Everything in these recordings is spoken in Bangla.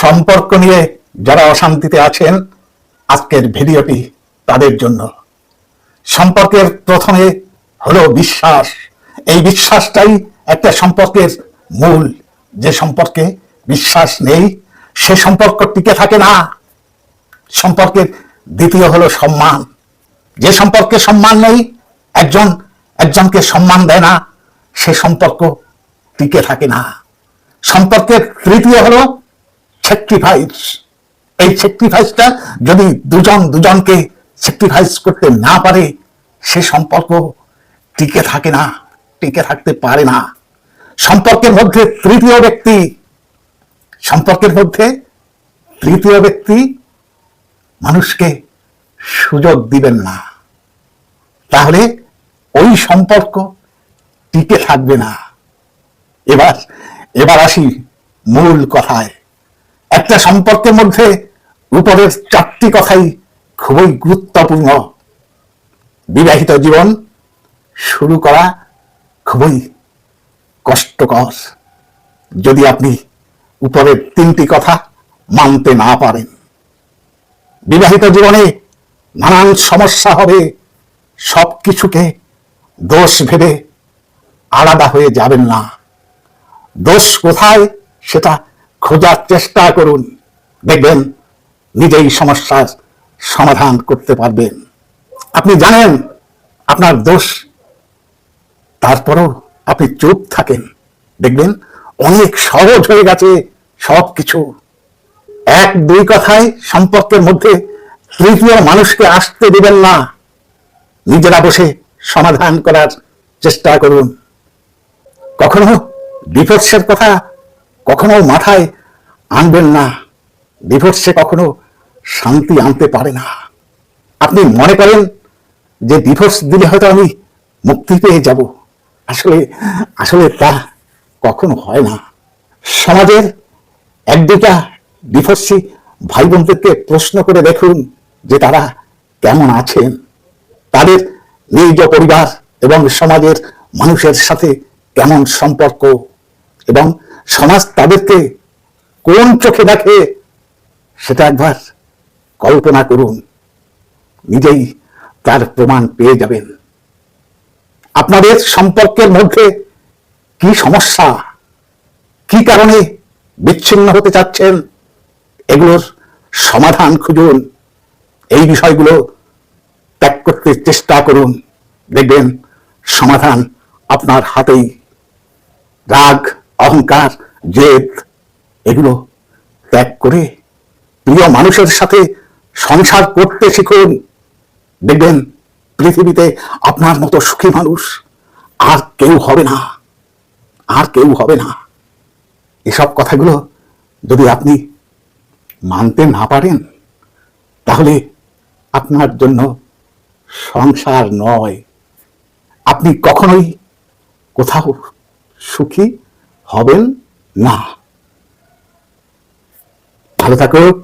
সম্পর্ক নিয়ে যারা অশান্তিতে আছেন, আজকের ভিডিওটি তাদের জন্য। সম্পর্কের প্রথমে হলো বিশ্বাস। এই বিশ্বাসটাই একটা সম্পর্কের মূল। যে সম্পর্কে বিশ্বাস নেই, সে সম্পর্ক টিকে থাকে না। সম্পর্কের দ্বিতীয় হলো সম্মান। যে সম্পর্কে সম্মান নেই, একজন, একজনকে সম্মান দেয় না, সে সম্পর্ক টিকে থাকে না। সম্পর্কের তৃতীয় হলো স্যাক্রিফাইস এই স্যাক্রিফাইসটা যদি দুজন দুজনকে স্যাক্রিফাইস করতে না পারে, সে সম্পর্ক টিকে থাকে না, টিকে থাকতে পারে না। সম্পর্কের মধ্যে তৃতীয় ব্যক্তি, সম্পর্কের মধ্যে তৃতীয় ব্যক্তি মানুষকে সুযোগ দিবেন না। তাহলে ওই সম্পর্ক টিকে থাকবে না। এবার এবার আসি মূল কথায়। একটা সম্পর্কের মধ্যে উপরের চারটি কথাই খুবই গুরুত্বপূর্ণ। বিবাহিত জীবন শুরু করা খুবই কষ্টকর। যদি আপনি উপরের তিনটি কথা মানতে না পারেন, বিবাহিত জীবনে নানান সমস্যা হবে সব কিছুকে দোষ ভেবে আলাদা হয়ে যাবেন না। দোষ কোথায়? সেটা খোঁজার চেষ্টা করুন। দেখবেন নিজেই সমস্যার সমাধান করতে পারবেন। আপনি জানেন আপনার দোষ, তারপরও আপনি চুপ থাকেন। দেখবেন অনেক সহজ হয়ে গেছে সব কিছু এক, দুই কথায় সম্পর্কের মধ্যে তৃতীয় মানুষকে আসতে দিবেন না। নিজেরা বসে সমাধান করার চেষ্টা করুন। কখনো ডিভোর্সের কথা কখনো মাথায় আনবেন না। ডিভোর্সে কখনো শান্তি আনতে পারে না। আপনি মনে করেন যে ডিভোর্স দিলে হয়তো আমি মুক্তি পেয়ে যাব। আসলে আসলে তা কখনো হয় না। সমাজের এক দুটা ডিভোর্সি ভাই বোনদেরকে প্রশ্ন করে দেখুন যে তারা কেমন আছেন। তাদের নিজ পরিবার এবং সমাজের মানুষের সাথে কেমন সম্পর্ক এবং সমাজ তাদেরকে কোন চোখে দেখে সেটা একবার কল্পনা করুন। নিজেই তার প্রমাণ পেয়ে যাবেন। আপনাদের সম্পর্কের মধ্যে কি সমস্যা, কি কারণে বিচ্ছিন্ন হতে চাচ্ছেন, এগুলোর সমাধান খুঁজুন। এই বিষয়গুলো ত্যাগ করতে চেষ্টা করুন। দেখবেন সমাধান আপনার হাতেই। রাগ, অহংকার, জেদ এগুলো ত্যাগ করে প্রিয় মানুষের সাথে সংসার করতে শিখুন। দেখবেন পৃথিবীতে আপনার মতো সুখী মানুষ আর কেউ হবে না, আর কেউ হবে না। এসব কথাগুলো যদি আপনি মানতে না পারেন, তাহলে আপনার জন্য সংসার নয়। আপনি কখনোই কোথাও সুখী হবেন না। ভালো থাকুক,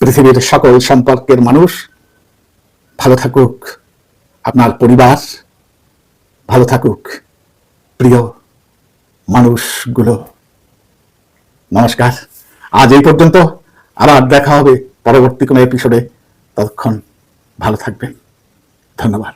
পৃথিবীর সকল সম্পর্কের মানুষ ভালো থাকুক, আপনার পরিবার ভালো থাকুক, প্রিয় মানুষগুলো। নমস্কার। আজ এই পর্যন্ত আবার দেখা হবে পরবর্তী কোনো এপিসোডে ততক্ষণ ভালো থাকবেন। ধন্যবাদ।